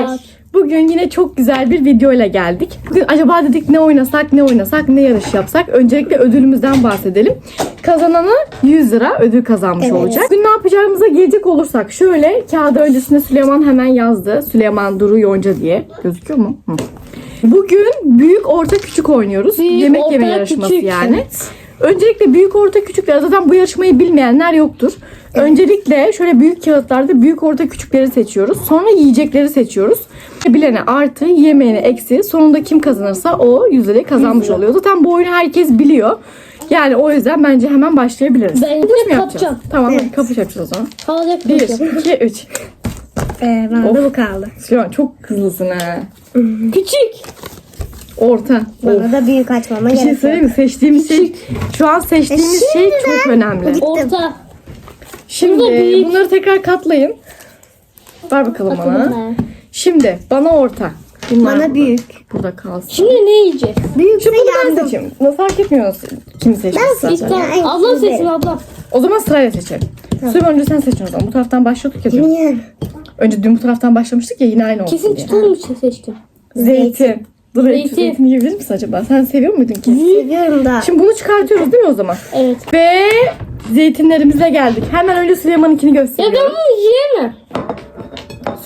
Arkadaşlar bugün yine çok güzel bir video ile geldik. Bugün acaba dedik ne oynasak ne oynasak ne yarış yapsak. Öncelikle ödülümüzden bahsedelim. Kazananı 100 lira ödül kazanmış Evet. olacak. Bugün ne yapacağımıza gelecek olursak şöyle kağıda öncesinde Süleyman hemen yazdı. Süleyman Duru Yonca diye. Gözüküyor mu? Hı. Bugün büyük orta küçük oynuyoruz. Büyük, Yemek orta, yeme yarışması küçük. yani. Öncelikle büyük orta küçükler zaten bu yarışmayı bilmeyenler yoktur. Öncelikle şöyle büyük kağıtlarda büyük orta küçükleri seçiyoruz. Sonra yiyecekleri seçiyoruz. Bilene artı, yemeğine eksi. Sonunda kim kazanırsa o 100 lirayı kazanmış oluyor. Zaten bu oyunu herkes biliyor. Yani o yüzden bence hemen başlayabiliriz. Ben Kapış mı yapacağız? Tamam Evet. kapış yapacağız o zaman. Havada 1, yapacağım. 2, 3. Ee, bana da bu kaldı. Süleyman çok hızlısın ha. Küçük. Orta. Of. Bana da büyük açmama Bir şey gerek söyleyeyim mi? Seçtiğimiz şey, şu an seçtiğimiz E, şey çok önemli. Orta. Burada Şimdi büyük. bunları tekrar katlayın. Ver bakalım bana. Bakalım. Şimdi bana orta. Bunlar Bana büyük. burada kalsın. Şimdi ne yiyeceğiz? Büyük Şimdi bunu ben seçeyim. Nasıl fark etmiyor nasıl kim seçmiş Bir zaten. en Ablam seçsin ablam. O zaman sırayla seçelim. Süleyman önce sen seçin o zaman. Bu taraftan başladık ya dün. Niye? Önce dün bu taraftan başlamıştık ya yine aynı olsun Kesin diye. çıtalım için seçtim. Zeytin. Dur zeytin. Zeytin. yiyebilir misin acaba? Sen seviyor muydun ki? Seviyorum da. Şimdi bunu çıkartıyoruz değil mi o zaman? Evet. Ve zeytinlerimize geldik. Hemen önce Süleyman'ınkini Ya ben gösteriyorum. bunu yiyemem.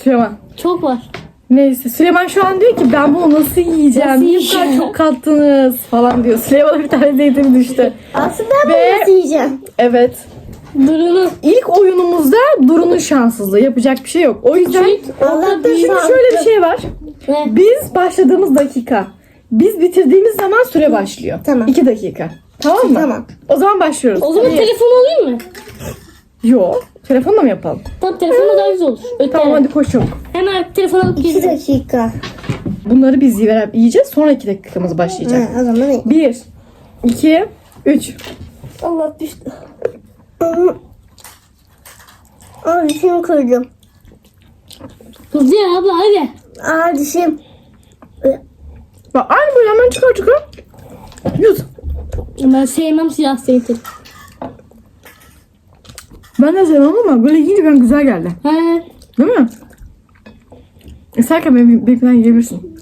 Süleyman. Çok var. Neyse Süleyman şu an diyor ki ben bunu nasıl yiyeceğim? Nasıl Niye bu kadar yiyeceğim? çok kattınız falan diyor. Süleyman'a bir tane zeytin düştü. Aslında ben Ve- bunu nasıl yiyeceğim? Evet. Durunu. İlk oyunumuzda Duru'nun şanssızlığı. Yapacak bir şey yok. O yüzden. Allah'tan şimdi şöyle bir şey var. Ve Biz başladığımız dakika. Biz bitirdiğimiz zaman süre başlıyor. Tamam. 2 dakika. Tamam mı? Tamam. O zaman başlıyoruz. o zaman telefon alayım mı? Yo. Telefonla mı yapalım? Tamam telefonla daha güzel olur. Öte. Tamam hadi koş çabuk. Hemen telefon alıp İki gelirim. dakika. Bunları biz yiye- yiyeceğiz. Sonra 2 dakikamız başlayacak. Ha, o zaman iyi. 1, 2, 3. Allah düştü. Aa dişimi kırdım. Hızlı ya abla hadi. Aa dişim. Bak aynı böyle hemen çıkar çıkar. Yut. Ben sevmem siyah zeytin. Ben de sevmem ama böyle yiyince ben güzel geldi. He. Değil mi? İsterken benim benimkinden yiyebilirsin.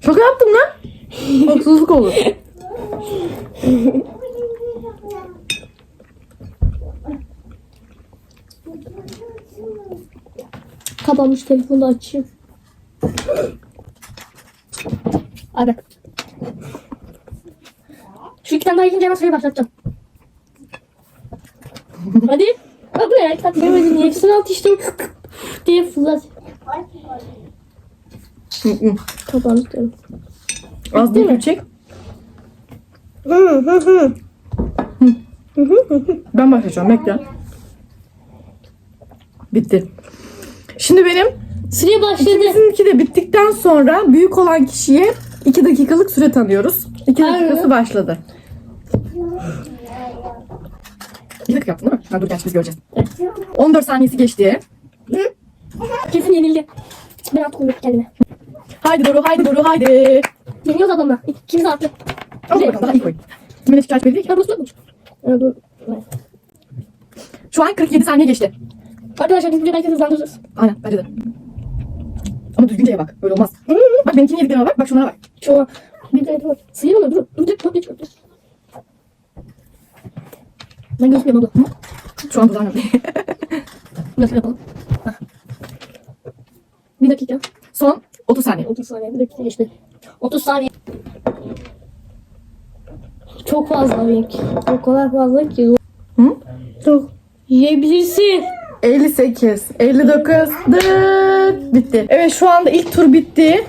Şaka yaptım lan. Haksızlık olur. Kapanmış telefonu da açayım. Hadi. Şu iki tane daha yiyince hemen süreyi başlatacağım. Hadi. Bak bu ne? Hadi yemedin. Hepsini at işte. diye fırlat. Kapanmış telefon. Az bir çek. Hı hı hı. Ben başlayacağım bekle. Bitti. Şimdi benim Süre başladı. ikimizinki de bittikten sonra büyük olan kişiye 2 dakikalık süre tanıyoruz. 2 Aynen. dakikası başladı. 2 dakika yaptın değil mi? Ha, dur gerçi biz göreceğiz. 14 saniyesi geçti. Kesin yenildi. Ben at koydum kendime. Haydi Doru, haydi Doru, haydi. Yeniyoruz adamla. İkimiz artık. Al bakalım daha iyi koy. Kimin şikayet belli değil ki. Ya burası yokmuş. Ya dur. Şu an 47 saniye geçti. Arkadaşlar biz videoyu belki hızlandırırız. Aynen bence de. Ama düzgünce ye bak. Böyle olmaz. Bak benimkini yediklerime bak. Bak şunlara bak. Şu bir de dur. Sıyırma dur. Dur dur dur dur. Ben gözükmüyorum abla. Şu an kullanmıyorum. Biraz yapalım. Hah. Bir dakika. Son 30 saniye. 30 saniye. Bir dakika geçti. 30 saniye. Çok fazla benimki. O kadar fazla ki. Hı? Çok. Yiyebilirsin. 58, 59, dıt, bitti. Evet şu anda ilk tur bitti.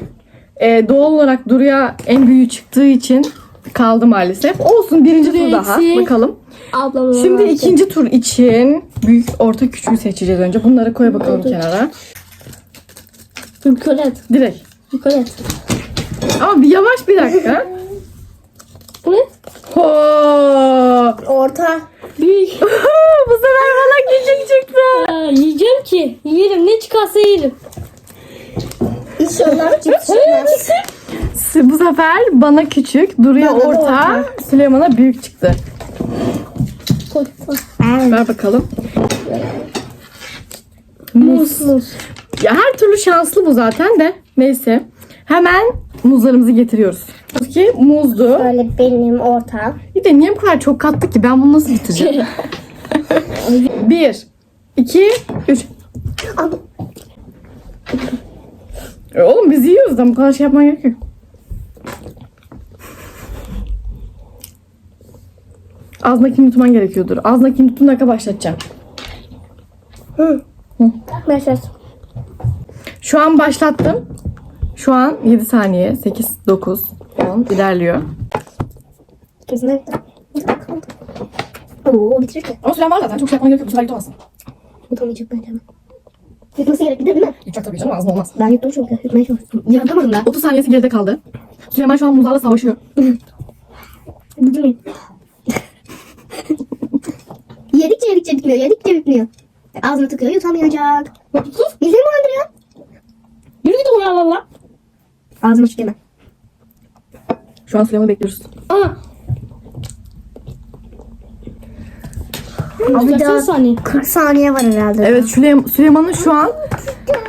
Ee, doğal olarak Duru'ya en büyüğü çıktığı için kaldı maalesef. Olsun birinci tur daha. Birisi. Bakalım. Ablam. Şimdi ikinci tur için büyük, orta, küçüğü seçeceğiz önce. Bunları koy bakalım Orta. kenara. Yukarı et. Direkt. Yukarı et. Ama bir yavaş bir dakika. Bu ne? Ho! Orta. Büyük. Bu sefer bana küçük çıktı. Aa, yiyeceğim ki. Yerim. Ne çıkarsa yerim. İnşallah cips çıkmaz. Bu sefer bana küçük, Duru'ya Bana da orta, orta. Süleyman'a büyük çıktı. Koy. koy. Ver bakalım. Muz. Muz. Ya her türlü şanslı bu zaten de. Neyse. Hemen muzlarımızı getiriyoruz. Ki muzdu. Böyle benim orta. Bir de niye bu kadar çok kattık ki? Ben bunu nasıl bitireceğim? Bir, iki, üç. Al. E oğlum biz yiyoruz da bu kadar şey yapman gerek yok. Ağzındakini tutman gerekiyordur. Ağzındakini tuttuğun dakika başlatacağım. Hı. Hı. Başlat. Şu an başlattım. Şu an 7 saniye. 8, 9, 10 ilerliyor. Bir kaldı. Oo bitirir ki. Ama süren var zaten. Çok şey yapman gerek yok. Bu sefer yutamazsın. Yutamayacak bence ama. Yutması gerekli değil mi? Yutacak tabii canım ağzında olmaz. Ben yuttum çünkü. Yutmaya çalıştım. Yutamadım ben. 30 saniyesi geride kaldı. Süleyman şu an muzlarla savaşıyor. Yutmayayım. yedikçe yedikçe bitmiyor. Yedikçe bitmiyor. Ağzına tıkıyor yutamayacak. Sus. Yüzüğü mi andırıyor? Yürü git oraya Allah Allah. Ağzıma çıkıyor hemen. Şu an Süleyman'ı bekliyoruz. Abi Kaç daha saniye? 40 saniye var herhalde. Evet Süleyman, Süleyman'ın şu an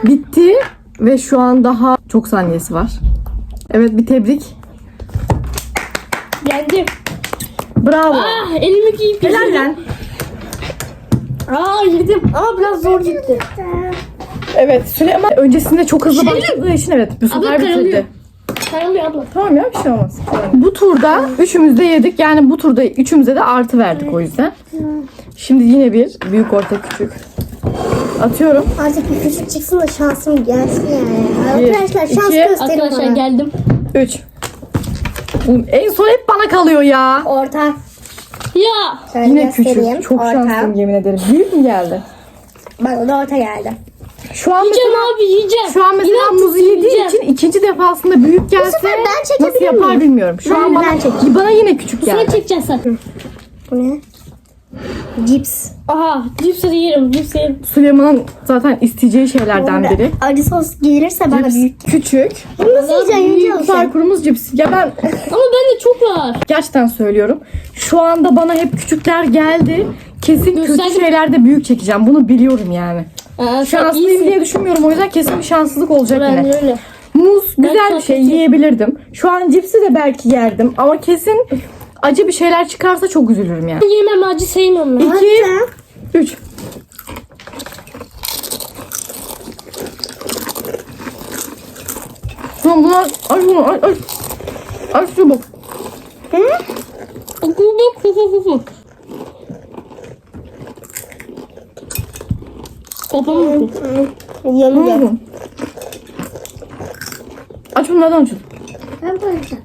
bitti ve şu an daha çok saniyesi var. Evet bir tebrik. Yendim. Bravo. Ah elimi giyip Helal lan. Aa yedim. Ama biraz zor gitti. Evet Süleyman öncesinde çok hızlı başladığı için evet bu sefer karalıyor. bitirdi. Karalıyor abla. Tamam ya bir şey olmaz. Bu turda üçümüz de yedik. Yani bu turda üçümüze de artı verdik o yüzden. Şimdi yine bir büyük orta küçük. Atıyorum. Artık bir küçük çıksın da şansım gelsin yani. Bir, Arkadaşlar şans iki. gösterin Arkadaşlar bana. geldim. Üç. Oğlum En son hep bana kalıyor ya. Orta. Ya. Şöyle Yine göstereyim. küçük. Çok orta. şanslıyım yemin ederim. Büyük mü geldi? Bana da orta geldi. Şu an Yiyeceğim mesela, abi yiyeceğim. şu an mesela İnan muzu yediği yiyeceğim. için ikinci defasında büyük gelse sefer ben nasıl yapar miyim? bilmiyorum. Şu Ben an bana, ben bana yine küçük geldi. çekeceksin sen. Bu ne? Cips. Aha cipsleri yerim. Cipsi yerim. Süleyman'ın zaten isteyeceği şeylerden biri. Acı sos gelirse bana Cips, büyük. küçük. Bunu nasıl yiyeceksin? Yiyeceksin sen. Parkurumuz cips. Ya ben Ama bende çok var. gerçekten söylüyorum. Şu anda bana hep küçükler geldi. Kesin kötü Gösterdim. şeylerde büyük çekeceğim. Bunu biliyorum yani. Aa, Şanslıyım diye düşünmüyorum. O yüzden kesin bir şanssızlık olacak yine. de öyle. Muz güzel Ben bir şey yiyebilirdim. Şu an cipsi de belki yerdim ama kesin acı bir şeyler çıkarsa çok üzülürüm yani. Yemem acı sevmiyorum ben. İki, üç. Tamam bunu ay ay. Ay şu bak. Okuduk. Fu fu fu fu. Kafamı. Hı. Aç bunlardan aç. Ben koyacağım.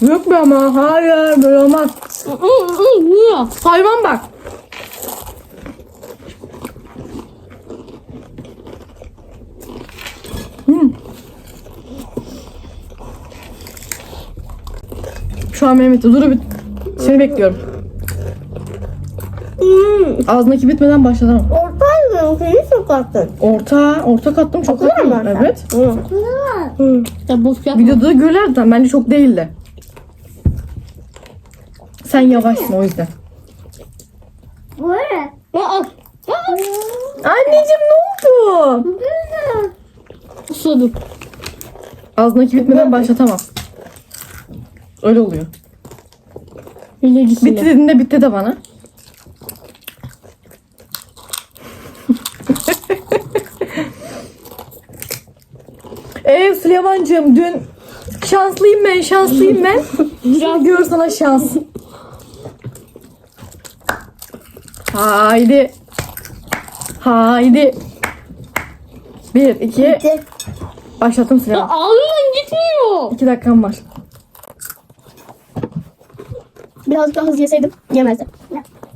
Yok be ama hayır böyle olmaz. Hayvan bak. Hmm. Şu an Mehmet Duru bit. Seni bekliyorum. Hmm. Ağzındaki bitmeden başladım. Orta mı? Seni sokaktın. Orta, orta kattım çok kadar mı? Evet. Hı. Ya boş yapma. Videoda görürler de bence çok değildi. Sen yavaşsın o yüzden. Bu ne? Aa, Anneciğim ne oldu? Susadım. Ağzındaki bitmeden başlatamam. Öyle oluyor. Bile gitsin. Bitti dediğinde bitti de bana. Eee Süleyman'cığım dün şanslıyım ben şanslıyım ben. Şimdi gör sana şans. Haydi. Haydi. Bir, iki, Bitti. başlattım Süleyman. ağzından gitmiyor. İki dakikam var. Biraz daha hızlı yeseydim yemezdim.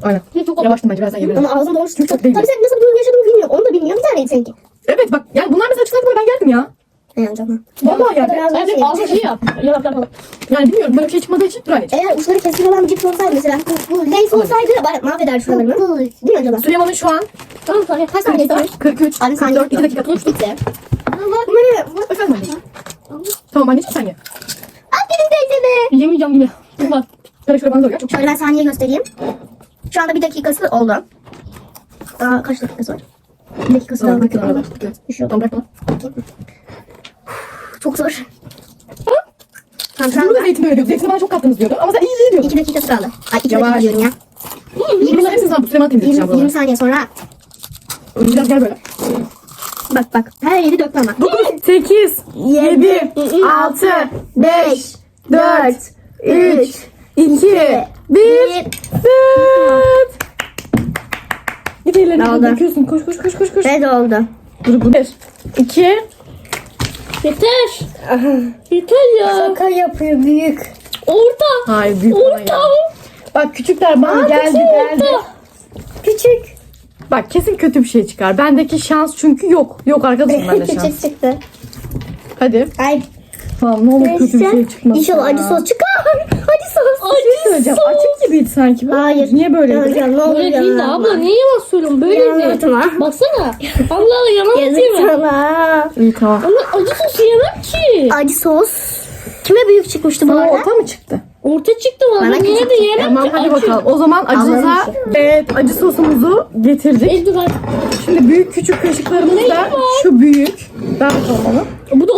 Aynen. Çok Yavaştım bence birazdan gelirim. Ama ağzım doğru çok. çok Tabii değil. sen nasıl bir duygu yaşadığını bilmiyorum. Onu da bilmiyorum. Bir taneydi seninki. Evet bak yani bunlar mesela çıkartma ben geldim ya. Vallahi yani. Biraz daha Bence şey. ağzı şey yap. Yalap yap. Yani bilmiyorum böyle bir şey çıkmadığı için dur anneciğim. Eğer uçları keskin olan cips olsaydı mesela. Lays olsaydı bari mahvederdi şuralarını. Değil mi acaba? Süleyman'ın şu an Tamam sonra kaç saniye var? 43, Abi saniye. 44, 2 dakika. Üç bitti. Bunları Efendim anneciğim. Tamam anneciğim sen ye. Aferin teyzeme. Yemeyeceğim yine. Şöyle şöyle bana. Çok Şöyle ben saniye göstereyim. Şu anda bir dakikası oldu. Daha kaç dakikası var? Bir dakikası daha var. Düşüyor. Tamam bırak bana. Çok zor. Tamam Burada anda da zeytin öyle. Zeytini bana çok kattınız diyordu. Ama sen iyi iyi diyordun. iki dakikası kaldı. Ay iki Yavaş. dakika diyorum ya. Bunların hepsini sana bu Süleyman temizleyeceğim 20, 20 buraları. saniye sonra. Biraz gel böyle. Bak bak. Her yeri dökme ama. 8, 7, 6, 5, 4, 3, 2, 1, 4. Git ellerini Oldu. döküyorsun. Koş koş koş koş koş. Ve oldu. Dur bu. 1, 2, Yeter. Yeter ya. Şaka yapıyor büyük. Orta. Hayır büyük geldi. Bak küçükler bana geldi geldi. Orta. Küçük. Bak kesin kötü bir şey çıkar. Bendeki şans çünkü yok. Yok arkadaşım bende şans. Küçük çıktı. Hadi. Ay. Tamam ne olur kötü bir şey çıkmasın. İnşallah acı sos çıkar. Acı sos. Bir şey söyleyeceğim. Açık gibiydi sanki. bu. Hayır. Niye böyleydi? Hocam ne olur Böyle değil de abla niye yalan söylüyorsun? Böyleydi. Anlatma. Baksana. Allah Allah yalan Yazık atıyor. sana. İyi tamam. Ama acı sosu yemem ki. Acı sos. Kime büyük çıkmıştı bu Sana arada? orta mı çıktı? Orta çıktı valla. Bana Niye küçük de yemem Tamam ki? hadi Acı. bakalım. O zaman acıza Anladım. evet acı sosumuzu getirdik. El dur hadi. Şimdi büyük küçük kaşıklarımız da şu büyük. Ben bakalım onu. Bu da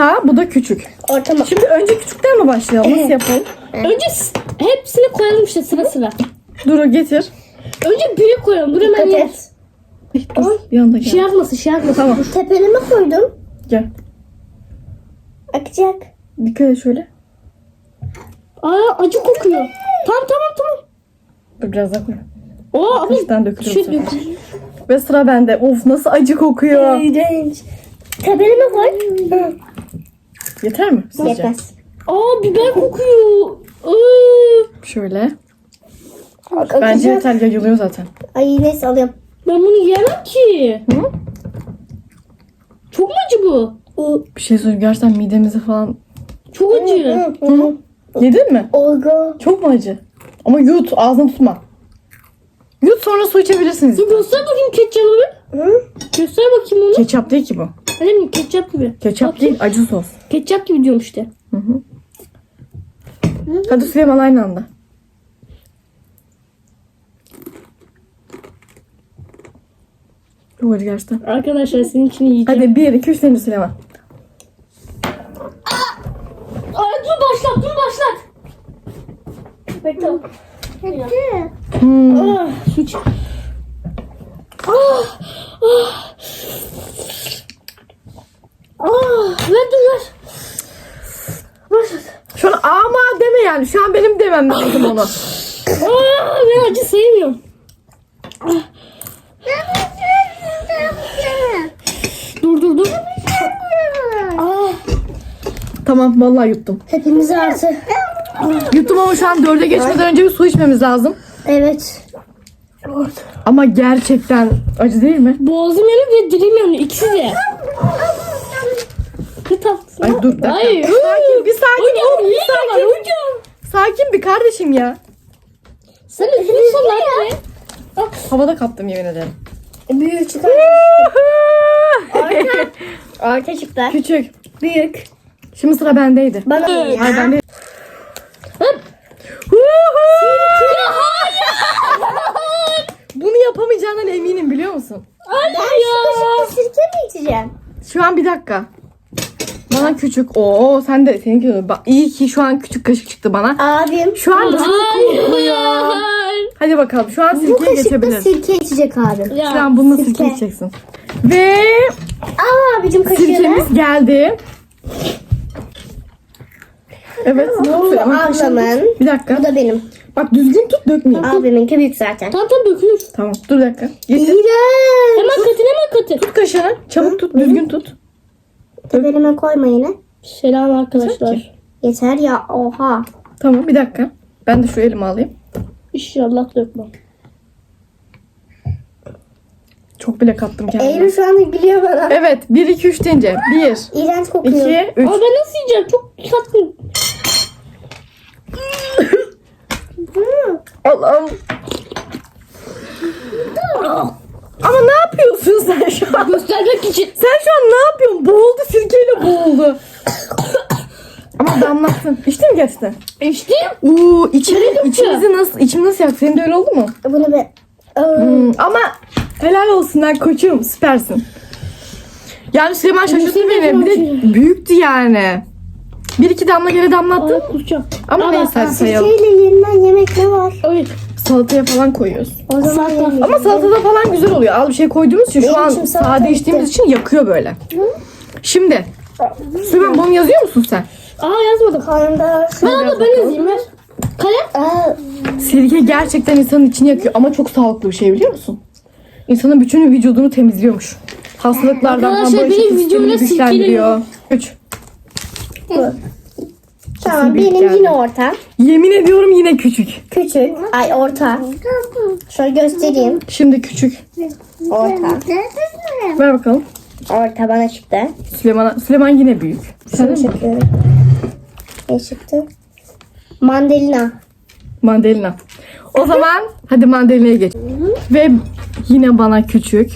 orta. Bu orta, da küçük. Ortama. Şimdi önce küçükten mi başlayalım? Nasıl yapalım? Önce s- hepsini koyalım işte sıra sıra. Dur getir. Önce büyük koyalım. Dur hemen Dikkat ye. et. Ay, dur. Yanında gel. Şey yapmasın şey yapmasın. Tamam Tepeleme koydum. gel. Akacak. Dikkat et şöyle. Aa acı kokuyor. Tamam tamam tamam. Dur biraz daha koy. Oo abi. Kaşıktan dökülür bu Şey sefer. Ve sıra bende. Of nasıl acı kokuyor. İğrenç. Tepeleme koy. Hı. Yeter mi sizce? Yetmez. Aa biber kokuyor. Şöyle. Bak, Bence akacak. yeter yayılıyor zaten. Ay neyse alıyorum. ben bunu yiyemem ki. Hı? Çok mu acı bu? Bir şey söyleyeyim gerçekten midemizi falan. Çok acı. Hı, hı. Yedin mi? Olgu. Çok mu acı? Ama yut ağzını tutma. Yut sonra su içebilirsiniz. Dur göster bakayım ketçabı. Hı? Göster bakayım onu. Ketçap değil ki bu. Öyle mi? Ketçap gibi. Ketçap değil acı sos. Ketçap gibi diyorum işte. Hı hı. Hadi Süleyman aynı anda. Çok acı gerçekten. Arkadaşlar senin için yiyeceğim. Hadi 1, 2, 3 deyince Süleyman. Aa, dur başlat dur başlat. Bekle. Hmm. Ah, su iç. Ah, ah. Ah, ver dur ver. Şu an ama deme yani. Şu an benim demem lazım onu. Aa, ben acı sevmiyorum. Dur dur dur. Ah, tamam vallahi yuttum. Hepimiz artı. Yuttum ama şu an dörde geçmeden önce bir su içmemiz lazım. Evet. Ama gerçekten acı değil mi? boğazım yanıyor ve dilim yanıyor. İkisi de. Ay dur bir dakika. Ay, Sakin bir sakin Hocam ol. Bir de var sakin. hocam. Sakin bir kardeşim ya. Sen üzülüyorsun lan ne? Havada kaptım yemin ederim. Büyük çıktı. Orta çıktı. Küçük. Büyük. Şimdi sıra bendeydi. Bana ya. bende. Bunu yapamayacağından eminim biliyor musun? Hayır Ben ya. sirke mi içeceğim? Şu an bir dakika. Bana küçük. Oo sen de seninki. Bak, iyi ki şu an küçük kaşık çıktı bana. Abim. Şu an çok. Hayır. Hadi bakalım şu an Bu sirkeye kaşıkta geçebilir. sirke içecek abim. Ya. Şu an bununla sirke Sirke. içeceksin. Ve Al abicim kaşığını. sirkemiz geldi. Evet. Ne oluyor? ablamın. Bir dakika. Bu da benim. Bak düzgün tut dökmeyeyim. Abiminki büyük zaten. Tamam tamam dökülür. Tamam dur bir dakika. Getir. İğrenç. Hemen katın hemen katın. Tut kaşığını. Çabuk tut. Düzgün tut. Tepeleme koyma yine. Selam arkadaşlar. Yeter ya. Oha. Tamam bir dakika. Ben de şu elimi alayım. İnşallah dökmem. Çok bile kattım kendime. Eylül şu anda gülüyor bana. Evet. 1, 2, 3 deyince. 1, İğrenç kokuyor. 2, 3. Ama ben nasıl yiyeceğim? Çok tatlıyım. Allah'ım. Ama ne yapıyorsun sen şu an? Göstermek için. Sen şu an ne yapıyorsun? Boğuldu sirkeyle boğuldu. Ama damlattın. İçtin mi gerçekten? İçtim. Uuu içimi, içimizi nasıl, içim nasıl yaktı? Senin de öyle oldu mu? Bunu ben... Hmm, ama helal olsun lan koçum süpersin. Yani Süleyman şaşırttı beni. Bir de büyüktü yani. Bir iki damla geri kusacağım. Ama Aa, neyse hadi sayalım. Şeyle yenilen yemek ne var? Evet. Salataya falan koyuyoruz. O zaman yenilen. Ama salatada falan güzel oluyor. Az bir şey koyduğumuz için şu Benim an için salata sade bitti. içtiğimiz için yakıyor böyle. Şimdi Süleyman bunu yazıyor musun sen? Aa yazmadım. Karnımda... Ben abla ben yazayım ver. Kalem. Aa, Sirke gerçekten insanın içini yakıyor ama çok sağlıklı bir şey biliyor musun? İnsanın bütün vücudunu temizliyormuş. Hastalıklardan Arkadaşlar, falan benim bağışıklık sistemini videomda güçlendiriyor. 3. tamam büyük benim geldi. yine orta. Yemin ediyorum yine küçük. Küçük. Ay orta. Şöyle göstereyim. Şimdi küçük. Orta. Ver bakalım. Orta bana çıktı. Süleyman, Süleyman yine büyük. Sen Şunu çekiyorum. Ne çıktı? Mandalina. Mandalina. O zaman hadi mandalina'ya geç. Ve yine bana küçük.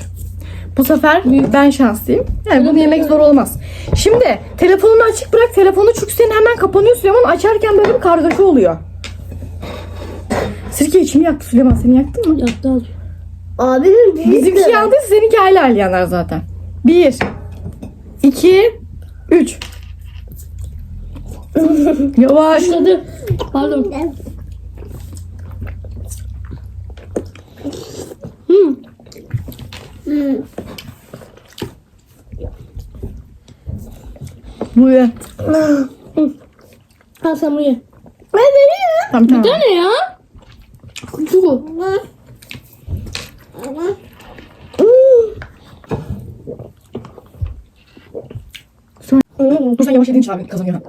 Bu sefer ben şanslıyım. Yani bunu yemek zor olmaz. Şimdi telefonunu açık bırak. Telefonu çünkü senin hemen kapanıyor Süleyman. Açarken böyle bir kargaşa oluyor. Sirke içimi yaktı Süleyman. Seni yaktı mı? Yaktı az. Abinin büyüktü. Bizimki yandıysa seninki hala hala yanar zaten. Bir. iki, Üç. Yavaş. Başladı. Pardon. Hmm. Bu ye. Al sen bunu ye. Ben veriyorum. Tamam tamam. Bir tane ya. Küçük o. Dur sen yavaş yediğin için abi kazanıyor.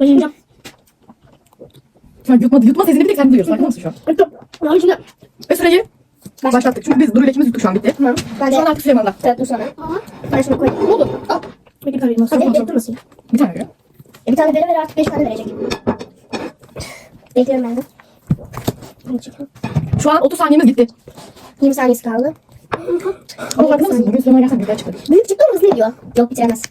Ben yiyeceğim. Sen yutma, yutma sesini bir tek sen duyuyorsun. Farkında mısın şu an? Ya şimdi. Ve süreyi başlattık. Çünkü biz Duru ile ikimiz yuttuk şu an bitti. Ben Şu an artık Süleyman'da. Evet dur sana. Ben şunu koyayım. Ne oldu? Bir tane vereyim. Hadi Hadi. yaptırmasın. Bir tane veriyor. E bir tane vere ver artık beş tane verecek. Bekliyorum ben de. Hadi çıkalım. Şu an 30 saniyemiz gitti. 20 saniyesi kaldı. Ama farkında mısın? Bugün Süleyman gerçekten büyükler çıktı. Büyük çıktı mı hız ne diyor? Yok bitiremez.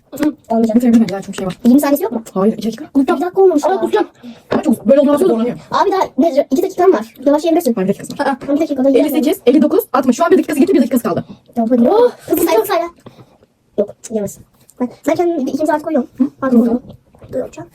Olmayacak. Bitirebilir ya çok şey var. 20 saniyesi yok mu? Hayır 2 dakika. Bir dakika olmuş. Ama ya. kusacağım. Ama çok böyle olduğunda zorlanıyor. Abi daha ne? 2 dakikan var. Yavaş yiyebilirsin. Hayır bir dakikası var. Aa, bir dakikada yiyelim. 58, 59, 60. Şu an bir dakikası gitti bir dakikası kaldı. Tamam hadi. Oh, hızlı sayla sayla. Yok yiyemezsin. Kendim bir iki saat koyuyorum. Hadi bakalım. Dur hocam.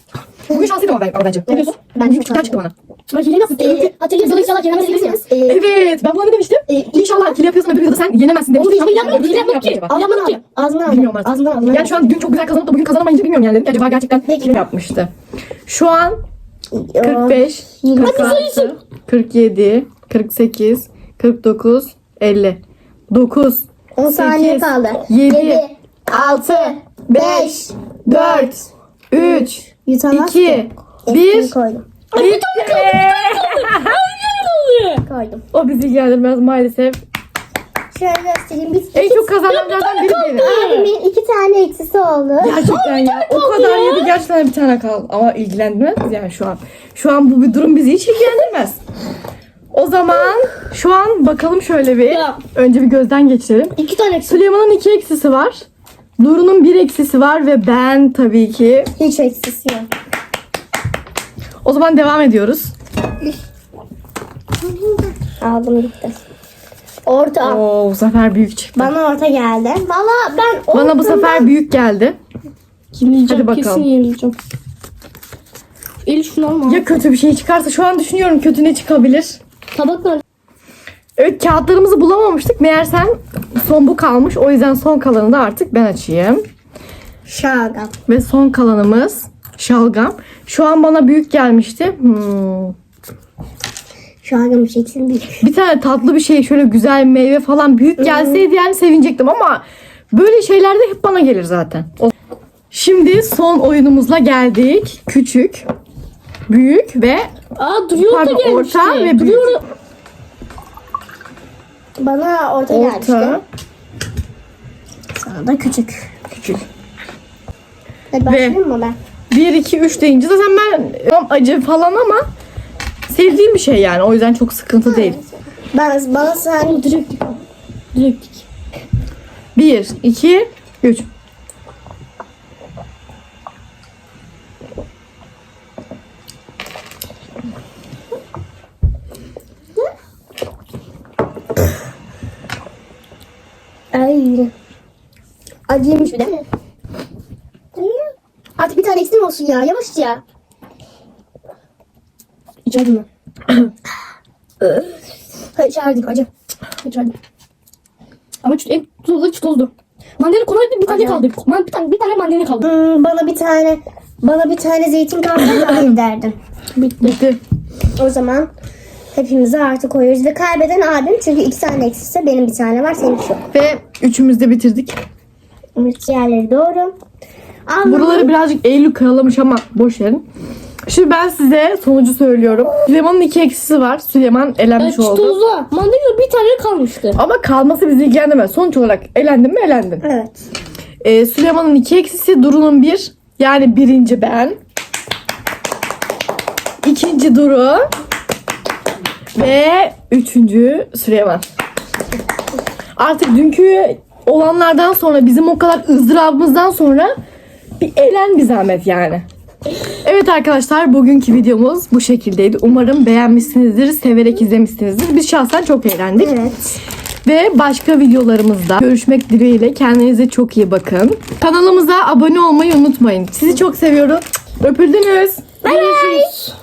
Bugün şanslıydım ama ben, ama bence. Ne diyorsun? Ben Bugün küçükten çıktı bana. Ben yiyeceğim nasıl? Ee, hatırlıyorsanız inşallah yenemezsiniz. Ee, Evet ben buna ne demiştim? Ee, İnşallah kil yapıyorsun öbür yılda sen yenemezsin demiştim. Oğlum, yapmadım, Öbür yıl yapmadım yaptın ki. Ağzından al. Ağzından al. Bilmiyorum artık. Ağzından al. Yani şu an dün çok güzel kazanıp da bugün kazanamayınca bilmiyorum yani dedim ki acaba gerçekten Peki. kim yapmıştı? Şu an Aa, 45, Hadi 46, sayısın. 47, 48, 49, 50, 9, 10 saniye kaldı. yedi, 6, 5, 4, 3, Yutamaz 2, ki. 1. koydum. Bitti. Koydum. O bizi ilgilendirmez maalesef. Şöyle göstereyim. Biz En çok kazananlardan biri benim. Abimin iki tane eksisi oldu. Gerçekten ya. O kadar yedi gerçekten bir tane kaldı. Ama ilgilendirmez yani şu an. Şu an bu bir durum bizi hiç ilgilendirmez. O zaman şu an bakalım şöyle bir. Önce bir gözden geçirelim. İki tane eksik. Süleyman'ın iki eksisi var. Duru'nun bir eksisi var ve ben tabii ki. Hiç eksisi yok. O zaman devam ediyoruz. Aldım gitti. Orta. Oo, bu sefer büyük çıktı. Bana orta geldi. Valla ben orta Bana bu sefer büyük geldi. Kim yiyeceğim? Hadi bakalım. Kesin yiyeceğim. Eli şunu alma. Ya kötü bir şey çıkarsa şu an düşünüyorum kötü ne çıkabilir. Tabak var. Evet kağıtlarımızı bulamamıştık. Meğersem son bu kalmış. O yüzden son kalanı da artık ben açayım. Şalgam. Ve son kalanımız şalgam. Şu an bana büyük gelmişti. Hmm. Şalgam çeksin büyük. Bir tane tatlı bir şey şöyle güzel meyve falan büyük gelseydi yani sevinecektim ama böyle şeyler de hep bana gelir zaten. O- Şimdi son oyunumuzla geldik. Küçük, büyük ve Aa duruyor da Pardon, gelmişti. orta ve büyük. Duruyor. Bana orta, gelmişti. orta, Sana da küçük. küçük. Hadi başlayayım mı ben? 1, 2, 3 deyince zaten ben tam acı falan ama sevdiğim bir şey yani. O yüzden çok sıkıntı değil. Ben, bana sen Direkt. Direkt dik. 1, 2, 3. Ay. Acıymış bir de. Artık bir tane eksim olsun ya. Yavaş ya. İçerdim mi? Hayır içerdik acı. İçerdim. Ama çut, en tuzlu çutuldu. Mandalina kolaydı bir tane Acı. kaldı. Man, bir, tane, bir tane mandalina kaldı. Hmm, bana bir tane bana bir tane zeytin iyi derdim. Bitti. O zaman hepimize artı koyuyoruz ve kaybeden abim çünkü iki tane eksikse benim bir tane var senin yok. Ve üçümüz de bitirdik. Evet, Diğerleri doğru. Ablam, Buraları birazcık Eylül karalamış ama boş verin. Şimdi ben size sonucu söylüyorum. Süleyman'ın iki eksisi var. Süleyman elenmiş oldu. Çutuldu. Mandalina bir tane kalmıştı. Ama kalması bizi ilgilendirmez. Sonuç olarak elendin mi elendin. Evet. Ee, Süleyman'ın iki eksisi, Duru'nun bir. Yani birinci ben. İkinci Duru. Ve üçüncü Süleyman. Artık dünkü olanlardan sonra bizim o kadar ızdırabımızdan sonra bir elen bir zahmet yani. Evet arkadaşlar bugünkü videomuz bu şekildeydi. Umarım beğenmişsinizdir, severek izlemişsinizdir. Biz şahsen çok eğlendik. Evet. Ve başka videolarımızda görüşmek dileğiyle kendinize çok iyi bakın. Kanalımıza abone olmayı unutmayın. Sizi çok seviyorum. Öpüldünüz. Bye bye.